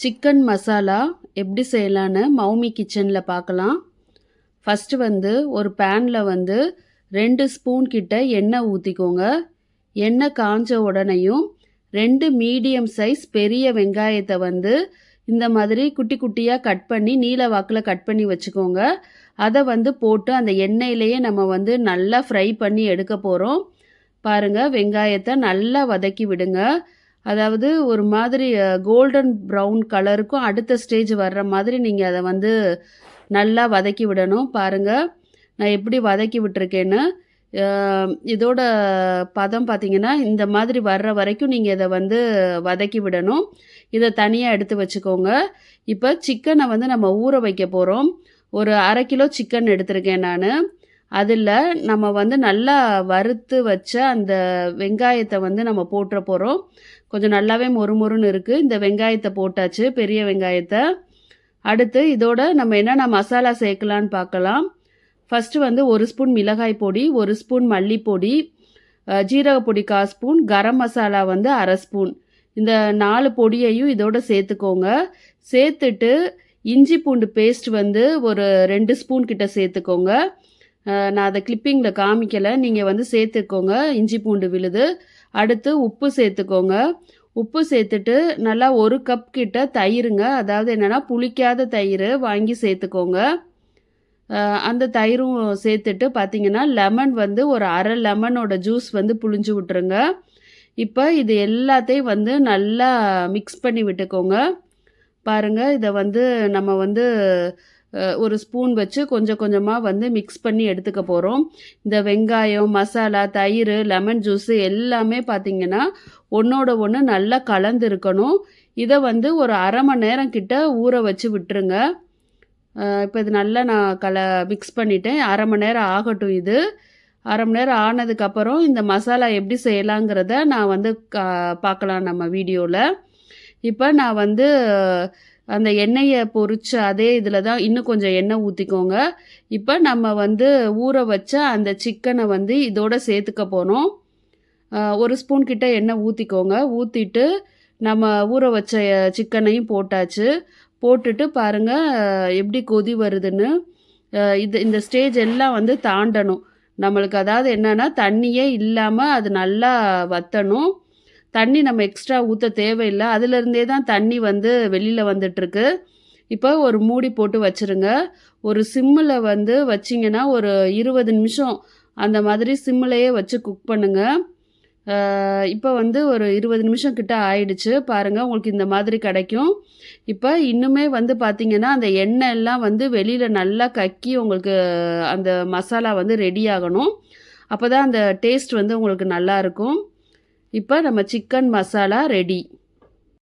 Chicken masala எப்படி செய்யலான்னு மௌமி கிச்சனில் பார்க்கலாம். ஃபஸ்ட்டு வந்து ஒரு பேனில் வந்து ரெண்டு ஸ்பூன் கிட்ட எண்ணெய் ஊற்றிக்கோங்க எண்ணெய் காஞ்ச உடனேயும் ரெண்டு மீடியம் சைஸ் பெரிய வெங்காயத்தை வந்து இந்த மாதிரி குட்டி குட்டியாக கட் பண்ணி நீல வாக்கில் கட் பண்ணி வச்சுக்கோங்க. அதை வந்து போட்டு அந்த எண்ணெயிலேயே நம்ம வந்து நல்லா ஃப்ரை பண்ணி எடுக்க போகிறோம் பாருங்கள் வெங்காயத்தை நல்லா வதக்கி விடுங்க. அதாவது ஒரு மாதிரி கோல்டன் ப்ரௌன் கலருக்கும் அடுத்த ஸ்டேஜ் வர்ற மாதிரி நீங்கள் அதை வந்து நல்லா வதக்கி விடணும். பாருங்கள் நான் எப்படி வதக்கி விட்டுருக்கேன்னு. இதோட பதம் பார்த்தீங்கன்னா இந்த மாதிரி வர்ற வரைக்கும் நீங்கள் இதை வந்து வதக்கி விடணும். இதை தனியாக எடுத்து வச்சுக்கோங்க. இப்போ சிக்கனை வந்து நம்ம ஊற வைக்க போகிறோம் ஒரு அரை கிலோ சிக்கன் எடுத்திருக்கேன் நான். அதில் நம்ம வந்து நல்லா வறுத்து வச்ச அந்த வெங்காயத்தை வந்து நம்ம போட்டுற போகிறோம் கொஞ்சம் நல்லாவே மொறுமொறுன்னு இருக்குது இந்த வெங்காயத்தை போட்டாச்சு பெரிய வெங்காயத்தை. அடுத்து இதோட நம்ம என்னென்ன மசாலா சேர்க்கலான்னு பார்க்கலாம். ஃபஸ்ட்டு வந்து ஒரு ஸ்பூன் மிளகாய் பொடி ஒரு ஸ்பூன் மல்லிப்பொடி அஹ், ஜீரகப்பொடி கால் ஸ்பூன் கரம் மசாலா வந்து அரை ஸ்பூன். இந்த நாலு பொடியையும் இதோட சேர்த்துக்கோங்க. சேர்த்துட்டு இஞ்சி பூண்டு பேஸ்ட் வந்து ஒரு ரெண்டு ஸ்பூன் கிட்ட சேர்த்துக்கோங்க. நான் அதை கிளிப்பிங்கில் காமிக்கலை. நீங்கள் வந்து சேர்த்துக்கோங்க. இஞ்சி பூண்டு விழுது. அடுத்து உப்பு சேர்த்துக்கோங்க. உப்பு சேர்த்துட்டு நல்லா ஒரு கப் கிட்ட தயிருங்க. அதாவது என்னென்னா புளிக்காத தயிர் வாங்கி சேர்த்துக்கோங்க. அந்த தயிரும் சேர்த்துட்டு பார்த்தீங்கன்னா லெமன் வந்து ஒரு அரை லெமனோட ஜூஸ் வந்து புழிஞ்சு விட்டுருங்க. இப்போ இது எல்லாத்தையும் வந்து நல்லா மிக்ஸ் பண்ணி விட்டுக்கோங்க. பாருங்கள் இதை வந்து நம்ம வந்து ஒரு ஸ்பூன் வச்சு கொஞ்சம் கொஞ்சமாக வந்து மிக்ஸ் பண்ணி எடுத்துக்க போகிறோம் இந்த வெங்காயம் மசாலா தயிர் லெமன் ஜூஸு எல்லாமே பார்த்தீங்கன்னா ஒன்றோட ஒன்று நல்லா கலந்துருக்கணும் இதை வந்து ஒரு அரை மணி நேரம் கிட்ட ஊற வச்சு விட்டுருங்க. இப்போ இது நல்லா நான் கல மிக்ஸ் பண்ணிட்டேன். அரை மணி நேரம் ஆகட்டும் இது. அரை மணி நேரம் ஆனதுக்கப்புறம் இந்த மசாலா எப்படி செய்யலாங்கிறத நான் வந்து கா பார்க்கலாம் நம்ம வீடியோவில் இப்போ நான் வந்து அந்த எண்ணெயை பொரிச்ச அதே இதில் தான் இன்னும் கொஞ்சம் எண்ணெய் ஊற்றிக்கோங்க இப்போ நம்ம வந்து ஊற வச்ச அந்த சிக்கனை வந்து இதோட சேர்த்துக்க போகிறோம் ஒரு ஸ்பூன் கிட்ட எண்ணெய் ஊற்றிக்கோங்க ஊற்றிட்டு நம்ம ஊற வச்ச சிக்கனையும் போட்டாச்சு. போட்டுட்டு பாருங்கள் எப்படி கொதி வருதுன்னு. இது இந்த ஸ்டேஜ் எல்லாம் வந்து தாண்டணும். நம்மளுக்கு அதாவது என்னென்னா தண்ணியே இல்லாமல் அது நல்லா வத்தணும். தண்ணி நம்ம எக்ஸ்ட்ரா ஊற்ற தேவையில்லை. அதுலேருந்தே தான் தண்ணி வந்து வெளியில் வந்துட்டுருக்கு. இப்போ ஒரு மூடி போட்டு வச்சுருங்க. ஒரு சிம்மில் வந்து வச்சிங்கன்னா ஒரு இருபது நிமிஷம் அந்த மாதிரி சிம்மிலையே வச்சு குக் பண்ணுங்கள் இப்போ வந்து ஒரு இருபது நிமிஷம் கிட்ட ஆயிடுச்சு. பாருங்கள் உங்களுக்கு இந்த மாதிரி கிடைக்கும். இப்போ இன்னுமே வந்து பார்த்திங்கன்னா அந்த எண்ணெய் எல்லாம் வந்து வெளியில் நல்லா கக்கி உங்களுக்கு அந்த மசாலா வந்து ரெடி ஆகணும். அப்போ தான் அந்த டேஸ்ட் வந்து உங்களுக்கு நல்லா இருக்கும். இப்போ நம்ம சிக்கன் மசாலா ரெடி